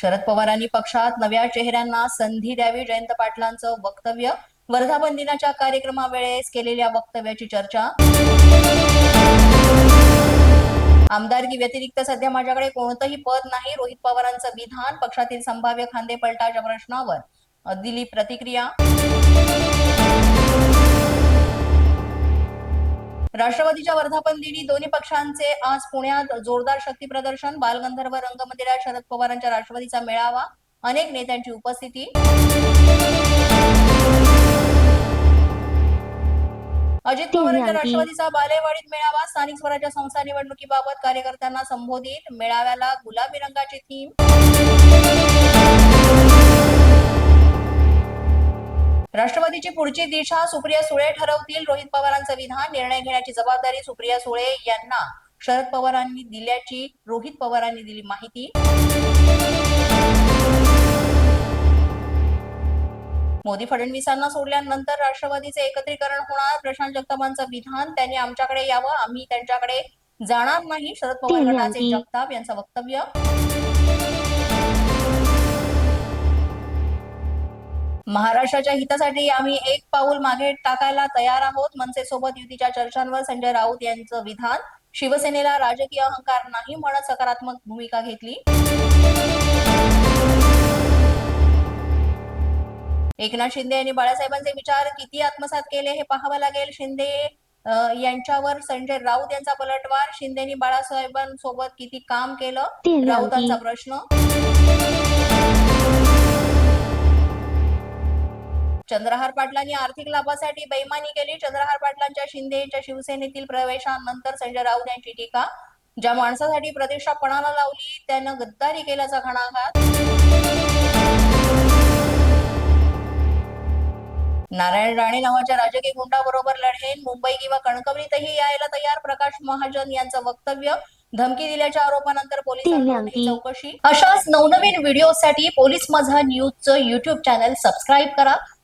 शरद पवारांनी पक्षात नव्या चेहऱ्यांना संधी द्यावी जयंत पाटलांचं वक्तव्य. वर्धापन दिनाच्या कार्यक्रमावेळेस केलेल्या वक्तव्याची चर्चा. आमदारकी व्यतिरिक्त सध्या माझ्याकडे कोणतंही पद नाही. रोहित पवारांचं विधान पक्षातील संभाव्य खांदेपलटाच्या प्रश्नावर दिली प्रतिक्रिया. राष्ट्रवादीच्या वर्धापन दिनी दोन्ही पक्षांचे आज पुण्यात जोरदार शक्ती प्रदर्शन बालगंधर्व रंगमंदिरात शरद पवारांच्या राष्ट्रवादीचा मेळावा अनेक नेत्यांची उपस्थिती. अजित पवार यांच्या राष्ट्रवादीचा बालेवाडीत मेळावा स्थानिक स्वराज्य संस्था निवडणुकीबाबत कार्यकर्त्यांना संबोधित मेळाव्याला गुलाबी रंगाची थीम. राष्ट्रवादीची पुढची दिशा सुप्रिया सुळे ठरवतील. रोहित पवारांचं विधान निर्णय घेण्याची जबाबदारी सुप्रिया सुळे यांना शरद पवारांनी दिल्याची रोहित पवारांनी दिली माहिती. मोदी फडणवीसांना सोडल्यानंतर राष्ट्रवादीचे एकत्रीकरण होणार. प्रशांत जगतापांचं विधान त्यांनी आमच्याकडे यावं आम्ही त्यांच्याकडे जाणार नाही. शरद पवार गटाचे. जगताप यांचं वक्तव्य. महाराष्ट्राच्या हितासाठी आम्ही एक पाऊल मागे टाकायला तयार आहोत. मनसेसोबत युतीच्या चर्चांवर संजय राऊत यांचं विधान. शिवसेनेला राजकीय अहंकार नाही म्हणत सकारात्मक भूमिका घेतली. एकनाथ शिंदे यांनी बाळासाहेबांचे विचार किती आत्मसात केले हे पाहावं लागेल. शिंदे यांच्यावर संजय राऊत यांचा पलटवार. शिंदेनी बाळासाहेबांसोबत किती काम केलं? राऊतांचा. प्रश्न. चंद्रहार पाटलांनी आर्थिक लाभासाठी बेईमानी केली. चंद्रहार पाटलांच्या शिंदे यांच्या शिवसेनेतील प्रवेशानंतर संजय राऊत यांची टीका ज्या माणसासाठी प्रतिष्ठा पणाला लावली त्यानं गद्दारी केल्याचा घणाघात नारायण राणे नावाच्या राजकीय गुंडाबरोबर लढेन. मुंबई किंवा कणकवलीतही यायला तयार. प्रकाश महाजन यांचं वक्तव्य धमकी दिल्याच्या आरोपानंतर दिल्यांती. चौकशी. अशाच नवनवीन व्हिडिओसाठी पोलीस माझा न्यूजचं युट्यूब चॅनल सबस्क्राईब करा.